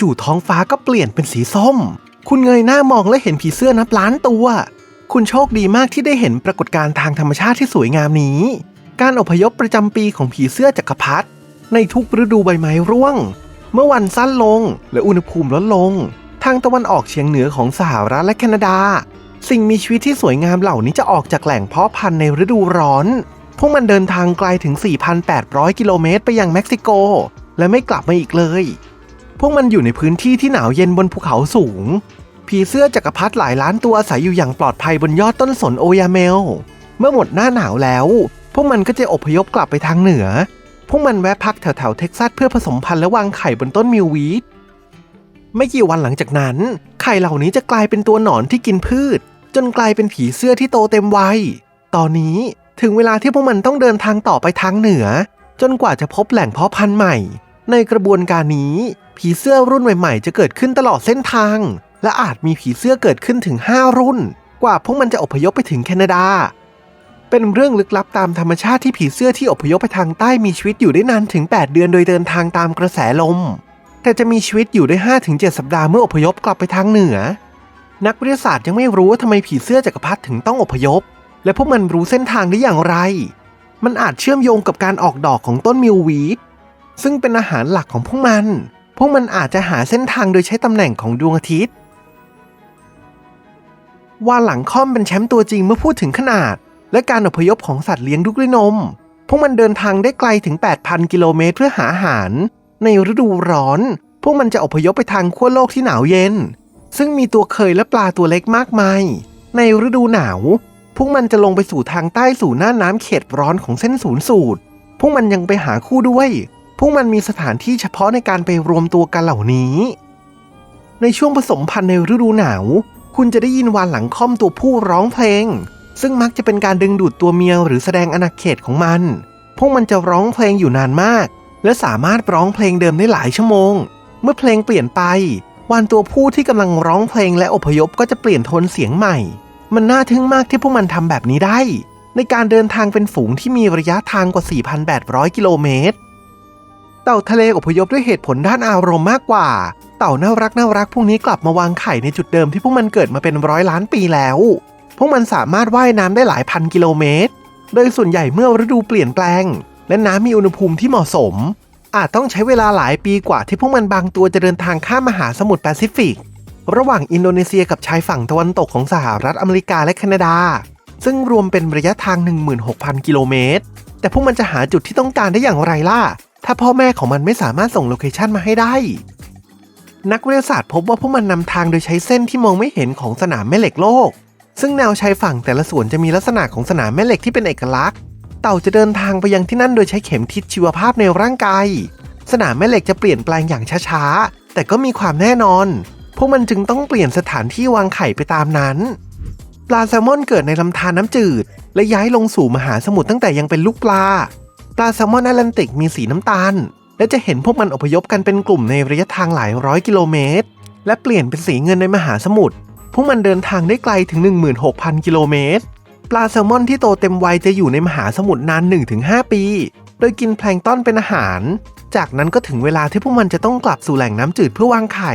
จู่ๆท้องฟ้าก็เปลี่ยนเป็นสีส้ม คุณเงยหน้ามองและเห็นผีเสื้อนับล้านตัว คุณโชคดีมากที่ได้เห็นปรากฏการณ์ทางธรรมชาติที่สวยงามนี้ การอพยพประจำปีของผีเสื้อจักรพรรดิในทุกฤดูใบไม้ร่วง เมื่อวันสั้นลงและอุณหภูมิลดลง ทางตะวันออกเฉียงเหนือของสหรัฐและแคนาดา สิ่งมีชีวิตที่สวยงามเหล่านี้จะออกจากแหล่งเพาะพันธุ์ในฤดูร้อน พวกมันเดินทางไกลถึง 4,800 กิโลเมตรไปยังเม็กซิโก และไม่กลับมาอีกเลย พวกมันอยู่ในพื้นที่ที่หนาวเย็นบนภูเขาสูง ผีเสื้อจักรพรรดิหลายล้านตัวอาศัยอยู่อย่างปลอดภัยบนยอดต้นสนโอยาเมล เมื่อหมดหน้าหนาวแล้ว พวกมันก็จะอพยพกลับไปทางเหนือ พวกมันแวะพักแถวๆเท็กซัสเพื่อผสมพันธุ์และวางไข่บนต้นมิววีดไม่กี่วันหลังจากนั้น ไข่เหล่านี้จะกลายเป็นตัวหนอนที่กินพืช จนกลายเป็นผีเสื้อที่โตเต็มวัย ตอนนี้ถึงเวลาที่พวกมันต้องเดินทางต่อไปทางเหนือ จนกว่าจะพบแหล่งเพาะพันธุ์ใหม่ ในกระบวนการนี้ ผีเสื้อรุ่นใหม่ๆ จะเกิดขึ้นตลอดเส้นทาง และอาจมีผีเสื้อเกิดขึ้นถึง 5 รุ่น กว่าพวกมันจะอพยพไปถึงแคนาดา เป็นเรื่องลึกลับตามธรรมชาติที่ผีเสื้อที่อพยพไปทางใต้มีชีวิตอยู่ได้นานถึง 8 เดือนโดยเดินทางตามกระแสลม แต่จะมีชีวิตอยู่ได้ 5-7 สัปดาห์เมื่ออพยพกลับไปทางเหนือ นักวิทยาศาสตร์ยังไม่รู้ว่าทำไมผีเสื้อจักรพรรดิถึงต้องอพยพ และพวกมันรู้เส้นทางได้อย่างไร มันอาจเชื่อมโยงกับการออกดอกของต้นมิววีดซึ่งเป็นอาหารหลักของพวกมัน พวกมันอาจจะหาเส้นทางโดยใช้ตำแหน่งของดวงอาทิตย์ ว่าหลังค่อมเป็นแชมป์ตัวจริงเมื่อพูดถึงขนาด และการอพยพของสัตว์เลี้ยงดุกด้วยนม พวกมันเดินทางได้ไกลถึง 8,000 กิโลเมตรเพื่อหาอาหาร ในฤดูร้อน พวกมันจะอพยพไปทางขั้วโลกที่หนาวเย็น ซึ่งมีตัวเคยและปลาตัวเล็กมากมาย ในฤดูหนาว พวกมันจะลงไปสู่ทางใต้สู่หน้าน้ำเขตร้อนของเส้นศูนย์สูตร พวกมันยังไปหาคู่ด้วย พวกมันมีสถานที่เฉพาะในการไปรวมตัวกันเหล่านี้ ในช่วงผสมพันธุ์ในฤดูหนาว คุณจะได้ยินวานหลังค่อมตัวผู้ร้องเพลง ซึ่งมักจะเป็นการดึงดูดตัวเมียหรือแสดงอาณาเขตของมัน พวกมันจะร้องเพลงอยู่นานมาก และสามารถร้องเพลงเดิมได้หลายชั่วโมง เมื่อเพลงเปลี่ยนไปวานตัวผู้ที่กำลังร้องเพลงและอพยพก็จะเปลี่ยนโทนเสียงใหม่ มันน่าทึ่งมากที่พวกมันทำแบบนี้ได้ ในการเดินทางเป็นฝูงที่มีระยะทางกว่า 4,800 กิโลเมตร เต่าทะเลอพยพด้วยเหตุผลด้านอารมณ์มากกว่า เต่าน่ารักน่ารักพวกนี้กลับมาวางไข่ในจุดเดิมที่พวกมันเกิดมาเป็นร้อยล้านปีแล้ว พวกมันสามารถว่ายน้ำได้หลายพันกิโลเมตร โดยส่วนใหญ่เมื่อฤดูเปลี่ยนแปลง และน้ำมีอุณหภูมิที่เหมาะสม อาจต้องใช้เวลาหลายปีกว่าที่พวกมันบางตัวจะเดินทางข้ามมหาสมุทรแปซิฟิก ระหว่างอินโดนีเซียกับชายฝั่งตะวันตกของสหรัฐอเมริกาและแคนาดา ซึ่งรวมเป็นระยะทาง 16,000 กิโลเมตร แต่พวกมันจะหาจุดที่ต้องการได้อย่างไรล่ะ ถ้าพ่อแม่ของมันไม่สามารถส่งโลเคชันมาให้ได้ นักวิทยาศาสตร์พบว่าพวกมันนำทางโดยใช้เส้นที่มองไม่เห็นของสนามแม่เหล็กโลก ซึ่งแนวชายฝั่งแต่ละส่วนจะมีลักษณะของสนามแม่เหล็กที่เป็นเอกลักษณ์ เต่าจะเดินทางไปยังที่นั่นโดยใช้เข็มทิศชีวภาพในร่างกาย สนามแม่เหล็กจะเปลี่ยนแปลงอย่างช้าๆ แต่ก็มีความแน่นอน พวกมันจึงต้องเปลี่ยนสถานที่วางไข่ไปตามนั้น ปลาแซลมอนเกิดในลำธารน้ำจืด และย้ายลงสู่มหาสมุทรตั้งแต่ยังเป็นลูกปลา ปลาแซลมอนแอตแลนติกมีสีน้ำตาล และจะเห็นพวกมันอพยพกันเป็นกลุ่มในระยะทางหลายร้อยกิโลเมตร และเปลี่ยนเป็นสีเงินในมหาสมุทรพวกมันเดินทางได้ไกลถึง 16,000 กิโลเมตร ปลาแซลมอนที่โตเต็มวัยจะอยู่ในมหาสมุทรนาน 1-5 ปี โดยกินแพลงต้อนเป็นอาหาร จากนั้นก็ถึงเวลาที่พวกมันจะต้องกลับสู่แหล่งน้ำจืดเพื่อวางไข่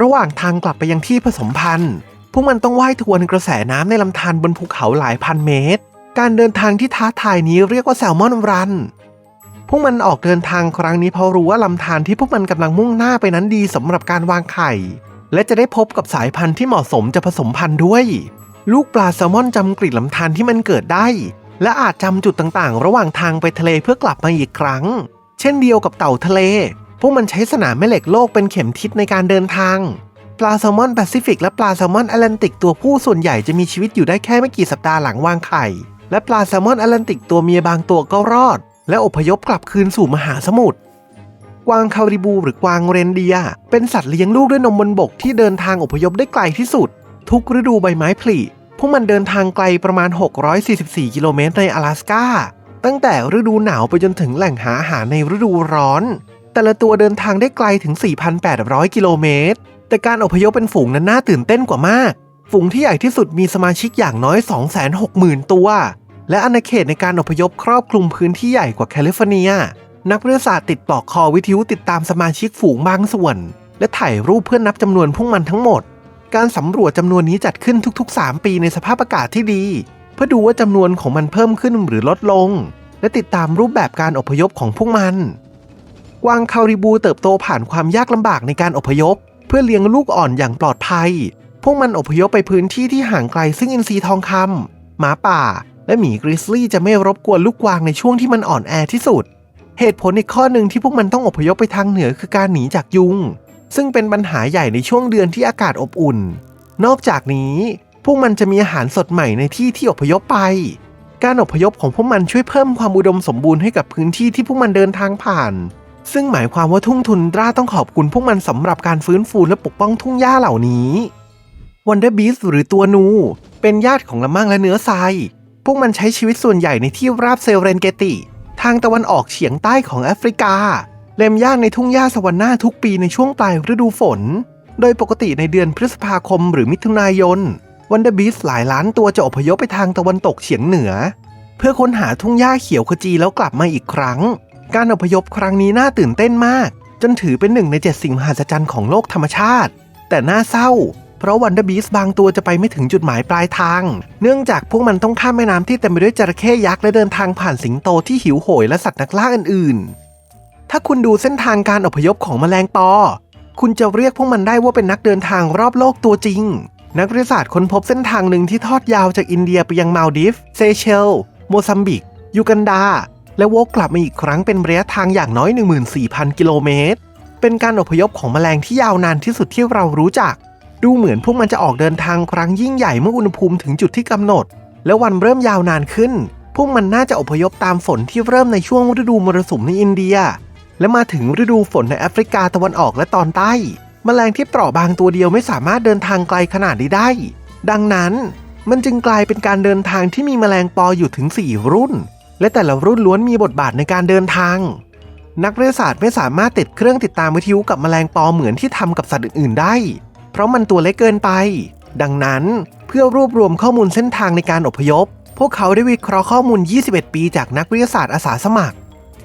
ระหว่างทางกลับไปยังที่ผสมพันธุ์ พวกมันต้องว่ายทวนกระแสน้ำในลำธารบนภูเขาหลายพันเมตร การเดินทางที่ท้าทายนี้เรียกว่าแซลมอนรัน พวกมันออกเดินทางครั้งนี้เพราะรู้ว่าลำธารที่พวกมันกำลังมุ่งหน้าไปนั้นดีสำหรับการวางไข่ และจะได้พบกับสายพันธุ์ที่เหมาะสมจะผสมพันธุ์ด้วย ลูกปลาแซลมอนจำกลิ่นลำธารที่มันเกิดได้ และอาจจำจุดต่างๆ ระหว่างทางไปทะเลเพื่อกลับมาอีกครั้ง เช่นเดียวกับเต่าทะเล พวกมันใช้สนามแม่เหล็กโลกเป็นเข็มทิศในการเดินทางปลาแซลมอนแปซิฟิกและปลาแซลมอนแอตแลนติกตัวผู้ส่วนใหญ่จะมีชีวิตอยู่ได้แค่ไม่กี่สัปดาห์หลังวางไข่ และปลาแซลมอนแอตแลนติกตัวเมียบางตัวก็รอด และอพยพกลับคืนสู่มหาสมุทรกวางคาริบูหรือกวางเรนเดีย เป็นสัตว์เลี้ยงลูกด้วยนมบนบกที่เดินทางอพยพได้ไกลที่สุด ทุกฤดูใบไม้ผลิพวกมันเดินทางไกลประมาณ 644 กิโลเมตรใน阿拉สกาตั้งแต่ฤดูหนาวไปจนถึงแหล่งหาอาหารในฤดูร้อน แต่ละตัวเดินทางได้ไกลถึง 4,800 กิโลเมตร แต่การอพยพเป็นฝูงนั้นน่าตื่นเต้นกว่ามาก ฝูงที่ใหญ่ที่สุดมีสมาชิกอย่างน้อย 260,000 ตัว และอาณาเขตในการอพยพครอบคลุมพื้นที่ใหญ่กว่าแคลิฟอร์เนีย นักวิทยาศาสตร์ติดปลอกคอวิทยุติดตามสมาชิกฝูงบางส่วน และถ่ายรูปเพื่อนับจำนวนพวกมันทั้งหมด การสำรวจจำนวนนี้จัดขึ้นทุก ๆ 3 ปีในสภาพอากาศที่ดี เพื่อดูว่าจำนวนของมันเพิ่มขึ้นหรือลดลง และติดตามรูปแบบการอพยพของพวกมันกวางคาริบูเติบโตผ่านความยากลำบากในการอพยพ เพื่อเลี้ยงลูกอ่อนอย่างปลอดภัย พวกมันอพยพไปพื้นที่ที่ห่างไกลซึ่งอินทรีทองคำหมาป่า และหมีกริซลี่จะไม่รบกวนลูกกวางในช่วงที่มันอ่อนแอที่สุด เหตุผลอีกข้อหนึ่งที่พวกมันต้องอพยพไปทางเหนือคือการหนีจากยุง ซึ่งเป็นปัญหาใหญ่ในช่วงเดือนที่อากาศอบอุ่น นอกจากนี้ พวกมันจะมีอาหารสดใหม่ในที่ที่อพยพไป การอพยพของพวกมันช่วยเพิ่มความอุดมสมบูรณ์ให้กับพื้นที่ที่พวกมันเดินทางผ่าน ซึ่งหมายความว่าทุ่งทุนดราต้องขอบคุณพวกมันสำหรับการฟื้นฟูและปกป้องทุ่งหญ้าเหล่านี้ วันเดอร์บีสหรือตัวนู เป็นญาติของละมั่งและเนื้อทรายพวกมันใช้ชีวิตส่วนใหญ่ในที่ราบเซเรนเกติ ทางตะวันออกเฉียงใต้ของแอฟริกา เล็มย่าในทุ่งหญ้าสวรรค์หน้าทุกปีในช่วงปลายฤดูฝน โดยปกติในเดือนพฤษภาคมหรือมิถุนายนวันเดอร์บีสหลายล้านตัวจะอพยพไปทางตะวันตกเฉียงเหนือ เพื่อค้นหาทุ่งหญ้าเขียวขจีแล้วกลับมาอีกครั้ง การอพยพครั้งนี้น่าตื่นเต้นมาก จนถือเป็นหนึ่งในเจ็ดสิ่งมหัศจรรย์ของโลกธรรมชาติ แต่น่าเศร้า เพราะวันเดอร์บีสบางตัวจะไปไม่ถึงจุดหมายปลายทาง เนื่องจากพวกมันต้องข้ามแม่น้ำที่เต็มไปด้วยจระเข้ยักษ์และเดินทางผ่านสิงโตที่หิวโหยและสัตว์นักล่าอื่นๆ ถ้าคุณดูเส้นทางการอพยพของแมลงปอ คุณจะเรียกพวกมันได้ว่าเป็นนักเดินทางรอบโลกตัวจริง นักวิทยาศาสตร์ค้นพบเส้นทางหนึ่งที่ทอดยาวจากอินเดียไปยังมาลดิฟ เซเชล โมซัมบิก ยูกันดา และวกกลับมาอีกครั้งเป็นระยะทางอย่างน้อย 14,000 กิโลเมตร เป็นการอพยพของแมลงที่ยาวนานที่สุดที่เรารู้จัก ดูเหมือนพวกมันจะออกเดินทางครั้งยิ่งใหญ่เมื่ออุณหภูมิถึงจุดที่กำหนด และวันเริ่มยาวนานขึ้น พวกมันน่าจะอพยพตามฝนที่เริ่มในช่วงฤดูมรสุมในอินเดีย และมาถึงฤดูฝนในแอฟริกาตะวันออกและตอนใต้แมลงที่เปราะบางตัวเดียวไม่สามารถเดินทางไกลขนาดนี้ได้ ดังนั้นมันจึงกลายเป็นการเดินทางที่มีแมลงปออยู่ถึง 4 รุ่น และแต่ละรุ่นล้วนมีบทบาทในการเดินทาง นักวิทยาศาสตร์ไม่สามารถติดเครื่องติดตามวิทยุกับแมลงปอเหมือนที่ทำกับสัตว์อื่นๆได้ เพราะมันตัวเล็กเกินไป ดังนั้นเพื่อรวบรวมข้อมูลเส้นทางในการอพยพ พวกเขาได้วิเคราะห์ข้อมูล 21 ปีจากนักวิทยาศาสตร์อาสาสมัคร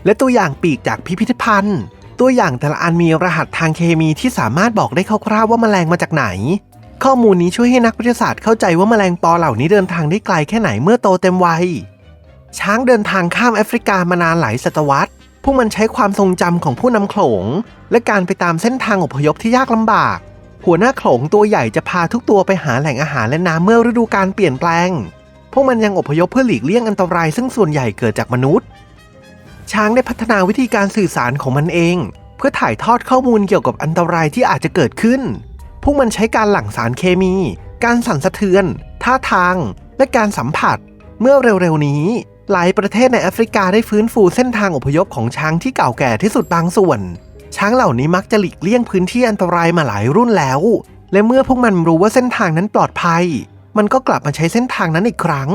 และตัวอย่างปีกจากพิพิธภัณฑ์ ตัวอย่างแต่ละอันมีรหัสทางเคมีที่สามารถบอกได้คร่าวๆว่าแมลงมาจากไหน ข้อมูลนี้ช่วยให้นักวิทยาศาสตร์เข้าใจว่าแมลงปอเหล่านี้เดินทางได้ไกลแค่ไหนเมื่อโตเต็มวัยช้างเดินทางข้ามแอฟริกามานานหลายศตวรรษ พวกมันใช้ความทรงจำของผู้นำโขลง และการไปตามเส้นทางอพยพที่ยากลำบาก หัวหน้าโขลงตัวใหญ่จะพาทุกตัวไปหาแหล่งอาหารและน้ำเมื่อฤดูกาลเปลี่ยนแปลง พวกมันยังอพยพเพื่อหลีกเลี่ยงอันตรายซึ่งส่วนใหญ่เกิดจากมนุษย์ ช้างได้พัฒนาวิธีการสื่อสารของมันเอง เพื่อถ่ายทอดข้อมูลเกี่ยวกับอันตรายที่อาจจะเกิดขึ้น พวกมันใช้การหลั่งสารเคมี การสั่นสะเทือน ท่าทาง และการสัมผัส เมื่อเร็วๆนี้ หลายประเทศในแอฟริกาได้ฟื้นฟูเส้นทางอพยพของช้างที่เก่าแก่ที่สุดบางส่วน ช้างเหล่านี้มักจะหลีกเลี่ยงพื้นที่อันตรายมาหลายรุ่นแล้ว และเมื่อพวกมันรู้ว่าเส้นทางนั้นปลอดภัย มันก็กลับมาใช้เส้นทางนั้นอีกครั้ง